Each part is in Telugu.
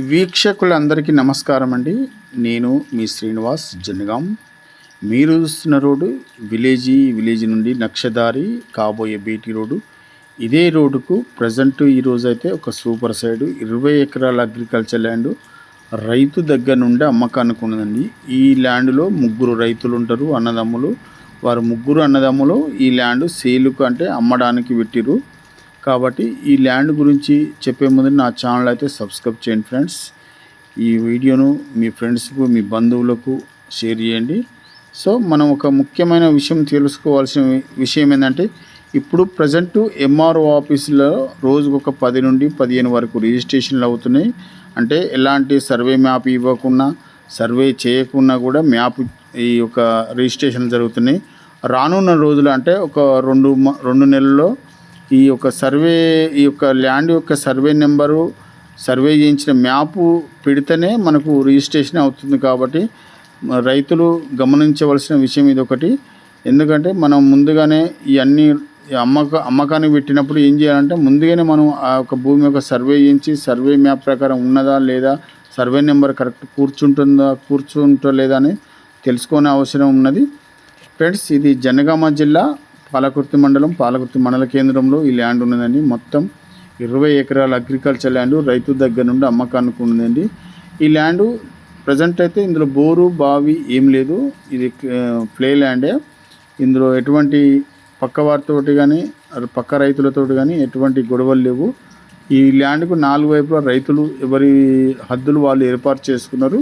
వీక్షకులందరికీ నమస్కారం అండి నేను మీ శ్రీనివాస్ జనగాం. మీరు చూస్తున్న రోడ్డు విలేజీ విలేజ్ నుండి నక్షదారి కాబోయే బీటీ రోడ్డు. ఇదే రోడ్డుకు ప్రజెంట్ ఈరోజు అయితే ఒక సూపర్ సైడ్ ఇరవై ఎకరాల అగ్రికల్చర్ ల్యాండ్ రైతు దగ్గర నుండి అమ్మకానికి ఉన్నదండి ఈ ల్యాండ్లో ముగ్గురు రైతులు ఉంటారు అన్నదమ్ములు. వారు ముగ్గురు అన్నదమ్ములు ఈ ల్యాండ్ సేలుకు అంటే అమ్మడానికి పెట్టిరు కాబట్టి ఈ ల్యాండ్ గురించి చెప్పే ముందు నా ఛానల్ అయితే సబ్స్క్రైబ్ చేయండి ఫ్రెండ్స్. ఈ వీడియోను మీ ఫ్రెండ్స్కు మీ బంధువులకు షేర్ చేయండి. సో మనం ఒక ముఖ్యమైన విషయం తెలుసుకోవాల్సిన విషయం ఏంటంటే ఇప్పుడు ప్రజెంట్ ఎంఆర్ఓ ఆఫీసులో రోజుకు ఒక పది నుండి పదిహేను వరకు రిజిస్ట్రేషన్లు అవుతున్నాయి. అంటే ఎలాంటి సర్వే మ్యాప్ ఇవ్వకుండా సర్వే చేయకుండా కూడా మ్యాప్ ఈ యొక్క రిజిస్ట్రేషన్ జరుగుతున్నాయి. రానున్న రోజులు అంటే ఒక రెండు మ- రెండు నెలల్లో ఈ యొక్క సర్వే ఈ యొక్క ల్యాండ్ యొక్క సర్వే నెంబరు సర్వే చేయించిన మ్యాపు పెడితేనే మనకు రిజిస్ట్రేషన్ అవుతుంది కాబట్టి రైతులు గమనించవలసిన విషయం ఇది ఒకటి ఎందుకంటే మనం ముందుగానే ఇవన్నీ అమ్మక అమ్మకానికి పెట్టినప్పుడు ఏం చేయాలంటే ముందుగానే మనం ఆ యొక్క భూమి యొక్క సర్వే చేయించి సర్వే మ్యాప్ ప్రకారం ఉన్నదా లేదా సర్వే నెంబర్ కరెక్ట్ కూర్చుంటుందా కూర్చుంటో లేదా అని తెలుసుకునే అవసరం ఉన్నది. ఫ్రెండ్స్ ఇది జనగామ జిల్లా పాలకుర్తి మండలం పాలకుర్తి మండల కేంద్రంలో ఈ ల్యాండ్ ఉన్నదండి. మొత్తం ఇరవై ఎకరాల అగ్రికల్చర్ ల్యాండ్ రైతు దగ్గర నుండి అమ్మకానికి ఉన్నదండి. ఈ ల్యాండ్ ప్రజెంట్ అయితే ఇందులో బోరు బావి ఏం లేదు. ఇది ప్లే ల్యాండే. ఇందులో ఎటువంటి పక్క వారితోటి కానీ పక్క రైతులతోటి కానీ ఎటువంటి గొడవలు లేవు. ఈ ల్యాండ్కు నాలుగు వైపులా రైతులు ఎవరి హద్దులు వాళ్ళు ఏర్పాటు చేసుకున్నారు.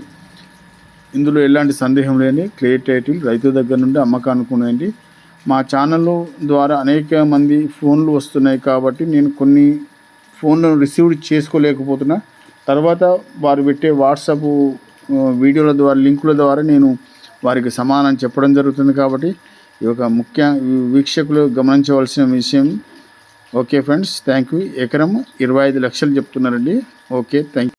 ఇందులో ఎలాంటి సందేహం లేని క్లియర్ టైటిల్ రైతు దగ్గర నుండి అమ్మకానికి ఉన్నదండి. మా ఛానల్ ద్వారా అనేక మంది ఫోన్లు వస్తున్నాయి కాబట్టి నేను కొన్ని ఫోన్లను రిసీవ్ చేసుకోలేకపోతున్నా. తర్వాత వారు పెట్టే వాట్సాప్ వీడియోల ద్వారా లింకుల ద్వారా నేను వారికి సమానం చెప్పడం జరుగుతుంది కాబట్టి ఈ యొక్క ముఖ్య వీక్షకులు గమనించవలసిన విషయం. Okay friends thank you. ఎకరం ఇరవై ఐదు లక్షలు చెప్తున్నారండి. Okay thank